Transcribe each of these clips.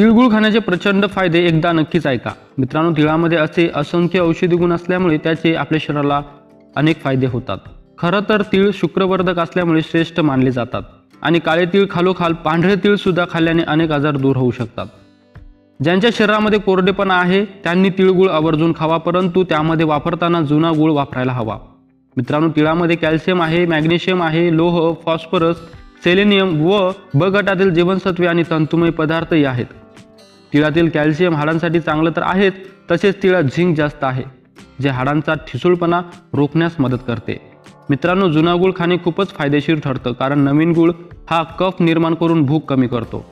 तिळगुळ खाण्याचे प्रचंड फायदे एकदा नक्कीच ऐका. मित्रांनो तिळामध्ये असे असंख्य औषधी गुण असल्यामुळे त्याचे आपल्या शरीराला अनेक फायदे होतात. खरं तर तीळ शुक्रवर्धक असल्यामुळे श्रेष्ठ मानले जातात आणि काळे तीळ खालोखाल पांढरे तीळ सुद्धा खाल्ल्याने अनेक आजार दूर होऊ शकतात. ज्यांच्या शरीरामध्ये कोरडेपणा आहे त्यांनी तिळगुळ आवर्जून खावा परंतु त्यामध्ये वापरताना जुना गुळ वापरायला हवा. मित्रांनो तिळामध्ये कॅल्शियम आहे मॅग्नेशियम आहे लोह फॉस्फरस सेलेनियम व ब गटातील जीवनसत्वे आणि तंतुमय पदार्थही आहेत. तिळातील कॅल्शियम हाडांसाठी चांगलं तर आहेच तसेच तिळात झिंक जास्त आहे जे हाडांचा ठिसूळपणा रोखण्यास मदत करते. मित्रांनो जुना गुळ खाणे खूपच फायदेशीर ठरतं कारण नवीन गुळ हा कफ निर्माण करून भूक कमी करतो.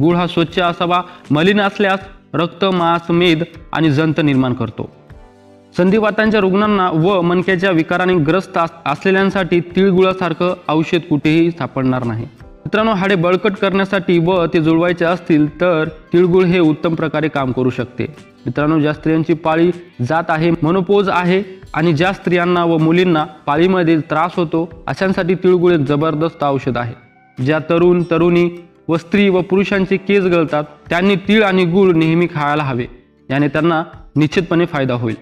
गुळ हा स्वच्छ असावा मलिन असल्यास रक्त मांस मेद आणि जंत निर्माण करतो. संधिवातांच्या रुग्णांना व मणक्याच्या विकाराने ग्रस्त असलेल्यांसाठी तिळगुळासारखं औषध कुठेही सापडणार नाही. मित्रांनो हाडे बळकट करण्यासाठी व ते जुळवायचे असतील तर तिळगुळ हे उत्तम प्रकारे काम करू शकते. मित्रांनो ज्या स्त्रियांची पाळी जात आहे मनोपोज आहे आणि ज्या स्त्रियांना व मुलींना पाळीमध्ये त्रास होतो अशांसाठी तिळगुळ एक जबरदस्त औषध आहे. ज्या तरुण तरुणी व स्त्री व पुरुषांचे केस गळतात त्यांनी तीळ आणि गूळ नेहमी खायला हवे. याने त्यांना निश्चितपणे फायदा होईल.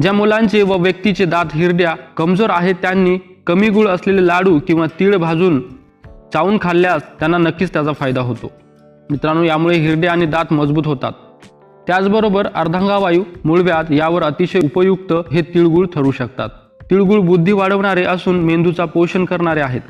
ज्या मुलांचे व व्यक्तीचे दात हिरड्या कमजोर आहेत त्यांनी कमी गुळ असलेले लाडू किंवा तीळ भाजून चावून खाल्ल्यास त्यांना नक्कीच त्याचा फायदा होतो. मित्रांनो यामुळे हिरडे आणि दात मजबूत होतात. त्याचबरोबर अर्धांगावायू मूळव्याध यावर अतिशय उपयुक्त हे तिळगुळ ठरू शकतात. तिळगुळ बुद्धी वाढवणारे असून मेंदूचा पोषण करणारे आहेत.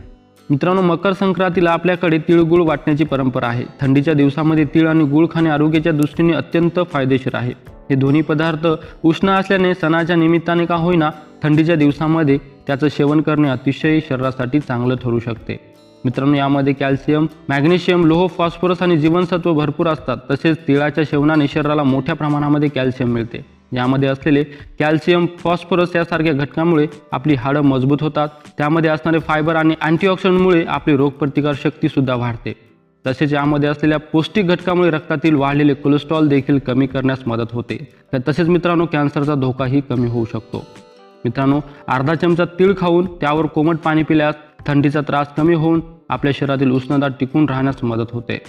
मित्रांनो मकर संक्रांतीला आपल्याकडे तिळगुळ वाटण्याची परंपरा आहे. थंडीच्या दिवसामध्ये तिळ आणि गुळ खाणे आरोग्याच्या दृष्टीने अत्यंत फायदेशीर आहे. हे दोन्ही पदार्थ उष्ण असल्याने सणाच्या निमित्ताने का होईना थंडीच्या दिवसामध्ये त्याचं सेवन करणे अतिशय शरीरासाठी चांगलं ठरू शकते. मित्रांनो यामध्ये कॅल्शियम मॅग्नेशियम लोह फॉस्फरस आणि जीवनसत्व भरपूर असतात. तसेच तिळाच्या सेवनाने शरीराला मोठ्या प्रमाणामध्ये कॅल्शियम मिळते. यामध्ये असलेले कॅल्शियम फॉस्फरस यासारख्या घटकामुळे आपली हाडं मजबूत होतात. त्यामध्ये असणारे फायबर आणि अँटीऑक्सिडंटमुळे आपली रोगप्रतिकार शक्तीसुद्धा वाढते. तसेच यामध्ये असलेल्या पौष्टिक घटकामुळे रक्तातील वाढलेले कोलेस्ट्रॉल देखील कमी करण्यास मदत होते. तर तसेच मित्रांनो कॅन्सरचा धोकाही कमी होऊ शकतो. मित्रांनो अर्धा चमचा तीळ खाऊन त्यावर कोमट पाणी पिल्यास थंडीचा त्रास कमी होऊन आपल्या शरीरातील उष्णता टिकून राहण्यास मदत होते.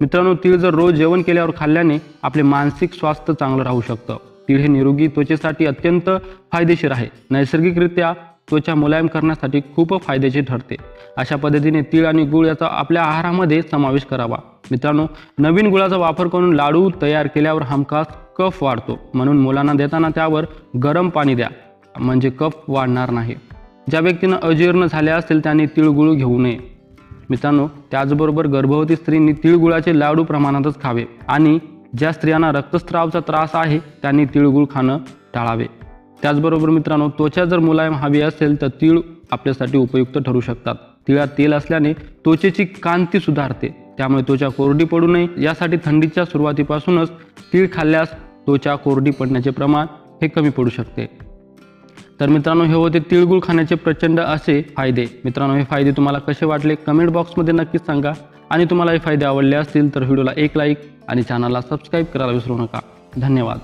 मित्रांनो तीळ जर रोज जेवण केल्यावर खाल्ल्याने आपले मानसिक स्वास्थ्य चांगलं राहू शकतं. तीळ हे निरोगी त्वचेसाठी अत्यंत फायदेशीर आहे. नैसर्गिकरित्या त्वचा मुलायम करण्यासाठी खूप फायद्याचे ठरते. अशा पद्धतीने तीळ आणि गुळ याचा आपल्या आहारामध्ये समावेश करावा. मित्रांनो नवीन गुळाचा वापर करून लाडू तयार केल्यावर हमखास कफ वाढतो. म्हणून मुलांना देताना त्यावर गरम पाणी द्या. म्हणजे कफ वाढणार नाही. ज्या व्यक्तींना अजीर्ण झाले असेल त्यांनी तिळगुळ घेऊ नये. मित्रांनो त्याचबरोबर गर्भवती स्त्रींनी तिळगुळाचे लाडू प्रमाणातच खावे आणि ज्या स्त्रियांना रक्तस्रावचा त्रास आहे त्यांनी तिळगुळ खाणं टाळावे. त्याचबरोबर मित्रांनो त्वचा जर मुलायम हवी असेल तर तीळ आपल्यासाठी उपयुक्त ठरू शकतात. तिळात तेल असल्याने त्वचेची कांती सुधारते. त्यामुळे त्वचा कोरडी पडू नये. यासाठी थंडीच्या सुरुवातीपासूनच तीळ खाल्ल्यास त्वचा कोरडी पडण्याचे प्रमाण हे कमी पडू शकते. तर मित्रांनो हे होते तिळगुळ खाण्याचे प्रचंड असे फायदे. मित्रांनो हे फायदे तुम्हाला कसे वाटले? कमेंट बॉक्समध्ये नक्कीच सांगा. आणि तुम्हाला हे फायदे आवडले असतील तर व्हिडिओला एक लाईक आणि चॅनलला सबस्क्राईब करायला विसरू नका. धन्यवाद.